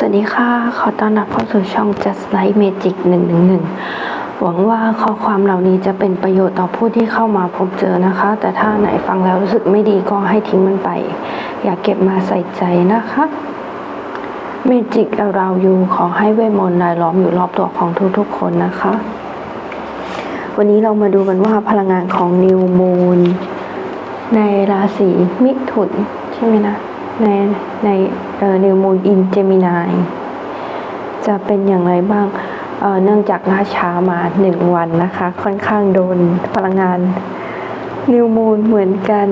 สวัสดีค่ะ ขอต้อนรับเข้าสู่ช่อง Just Like Magic 111 หวังว่าข้อความเหล่านี้จะเป็นประโยชน์ต่อผู้ที่เข้ามาพบเจอนะคะ แต่ถ้าไหนฟังแล้วรู้สึกไม่ดีก็ให้ทิ้งมันไป อย่าเก็บมาใส่ใจนะคะ Magic around you ขอให้เวทมนต์รายล้อมอยู่รอบตัวของทุกๆคนนะคะ วันนี้เรามาดูกันว่าพลังงานของ New Moon ในราศีมิถุนใช่ไหมนะ ในในเอ่อ New Moon in Gemini จะเป็นอย่างไรบ้างเเนื่องจากล่าช้ามาหนึ่งวันนะคะ ค่อนข้างโดนพลังงาน New Moon เหมือนกัน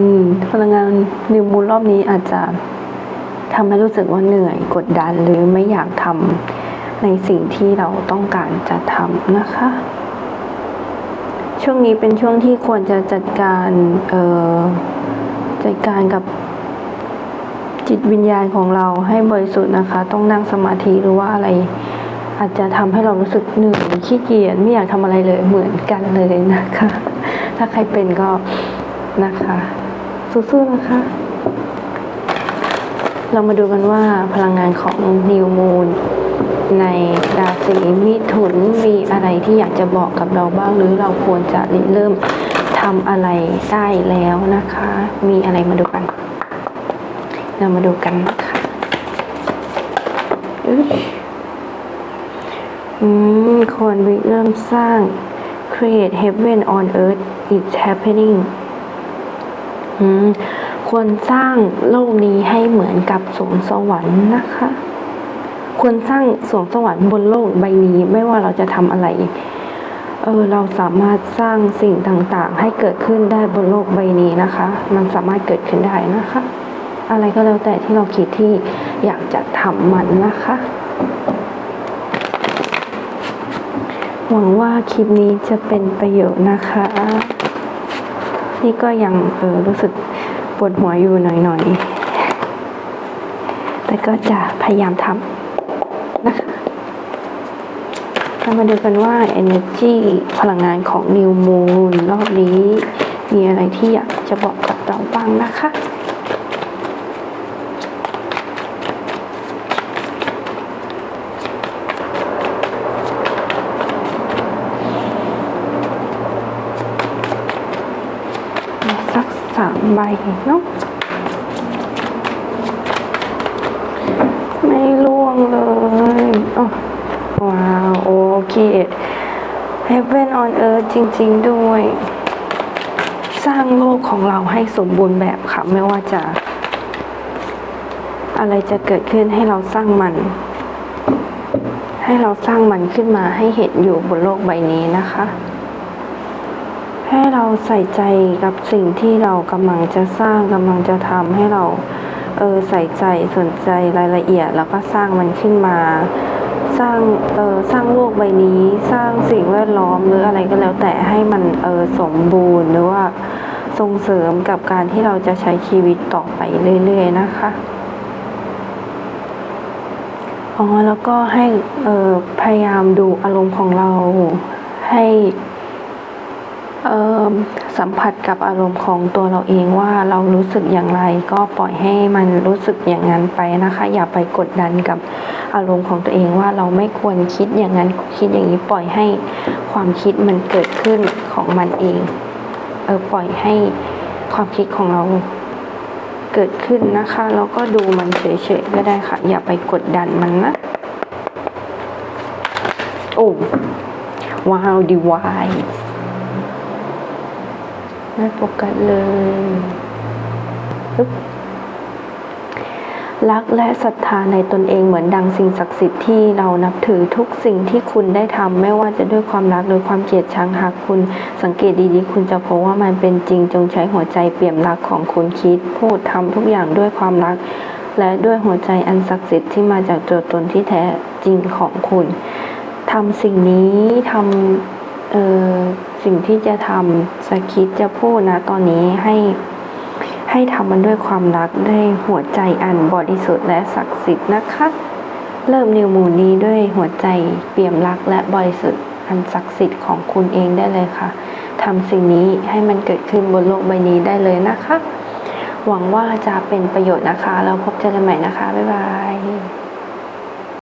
พลังงาน New Moon รอบนี้อาจจะทำให้รู้สึกว่าเหนื่อยกดดันหรือไม่อยากทำในสิ่งที่เราต้องการจะทำนะคะ ช่วงนี้เป็นช่วงที่ควรจะจัดการออจัดการกับ จิตวิญญาณของเราให้บริสุทธิ์นะคะ ต้องนั่งสมาธิหรือว่าอะไร อาจจะทำให้เรารู้สึกเหนื่อยขี้เกียจไม่อยากทำอะไรเลยเหมือนกันเลยนะคะ ถ้าใครเป็นก็นะคะสู้ๆนะคะ เรามาดูกันว่าพลังงานของนิวมูนในราศีมิถุนมีอะไรที่อยากจะบอกกับเราบ้างหรือเราควรจะเริ่มทำอะไรได้แล้วนะคะ มีอะไรมาดูกัน เรามาดูกันนะคะอึ๊ยอืมควรริเริ่มสร้าง create heaven on earth it's happening อืมควรสร้างโลกนี้ให้เหมือนกับสวงสวรรค์นะคะ ควรสร้างสวงสวรรค์บนโลกใบนี้ไม่ว่าเราจะทำอะไร เออเราสามารถสร้างสิ่งต่างๆ ให้เกิดขึ้นได้บนโลกใบนี้นะคะ มันสามารถเกิดขึ้นได้นะคะ อะไรก็แล้วแต่ที่เราคิดที่อยากจะทำมันนะคะ หวังว่าคลิปนี้จะเป็นประโยชน์นะคะ นี่ก็ยังเออรู้สึกปวดหัวอยู่หน่อยๆ แต่ก็จะพยายามทำนะคะเรามาดูกันว่า energy พลังงานของ New Moon รอบนี้ มีอะไรที่อยากจะบอกกับเราบ้างนะคะ สามใบเนาะไม่ล่วงเลยอ๋อว้าวโอเค Heaven on Earth จริง ๆ ด้วย สร้างโลกของเราให้สมบูรณ์แบบค่ะ ไม่ว่าจะ อะไรจะเกิดขึ้นให้เราสร้างมัน ให้เราสร้างมันขึ้นมาให้เห็นอยู่บนโลกใบนี้นะคะ ให้เราใส่ใจกับสิ่งที่เรากำลังจะสร้างกำลังจะทำให้เราเออใส่ใจสนใจรายละเอียด แล้วก็สร้างมันขึ้นมา สร้างเออสร้างโลกใบนี้ สร้างสิ่งแวดล้อมหรืออะไรก็แล้วแต่ให้มันเออสมบูรณ์หรือว่าส่งเสริมกับการที่เราจะใช้ชีวิตต่อไปเรื่อยๆนะคะอ๋อแล้วก็ให้เออพยายามดูอารมณ์ของเราให้ เอ่อสัมผัสกับอารมณ์ของตัวเราเองว่าเรารู้สึกอย่างไร ก็ปล่อยให้มันรู้สึกอย่างนั้นไปนะคะ อย่าไปกดดันกับอารมณ์ของตัวเองว่าเราไม่ควรคิดอย่างนั้นคิดอย่างนี้ปล่อยให้ความคิดมันเกิดขึ้นของมันเองเออปล่อยให้ความคิดของเราเกิดขึ้นนะคะแล้วก็ดูมันเฉยๆก็ได้ค่ะ อย่าไปกดดันมันนะโอ้ว้าวดีวาย ไม่โฟกัสเลยรักและศรัทธาในตนเองเหมือนดังสิ่งศักดิ์สิทธิ์ที่เรานับถือทุกสิ่งที่คุณได้ทำไม่ว่าจะด้วยความรักหรือความเกลียดชังหากคุณสังเกตดีๆ คุณจะพบว่ามันเป็นจริงจงใช้หัวใจเปี่ยมรักของคุณคิด พูดทำทุกอย่างด้วยความรัก และด้วยหัวใจอันศักดิ์สิทธิ์ที่มาจากตัวตนที่แท้จริงของคุณทำสิ่งนี้ทำเอ่อ สิ่งที่จะทำสคิดจะพูดนะตอนนี้ให้ ให้ทำมันด้วยความรักด้วยหัวใจอันบริสุทธิ์และศักดิ์สิทธิ์นะคะ เริ่มนิวมูนนี้ด้วยหัวใจเปี่ยมรักและบริสุทธิ์อันศักดิ์สิทธิ์ของคุณเองได้เลยค่ะทำสิ่งนี้ให้มันเกิดขึ้นบนโลกใบนี้ได้เลยนะคะ หวังว่าจะเป็นประโยชน์นะคะแล้วพบเจอกันใหม่นะคะ บ๊ายบาย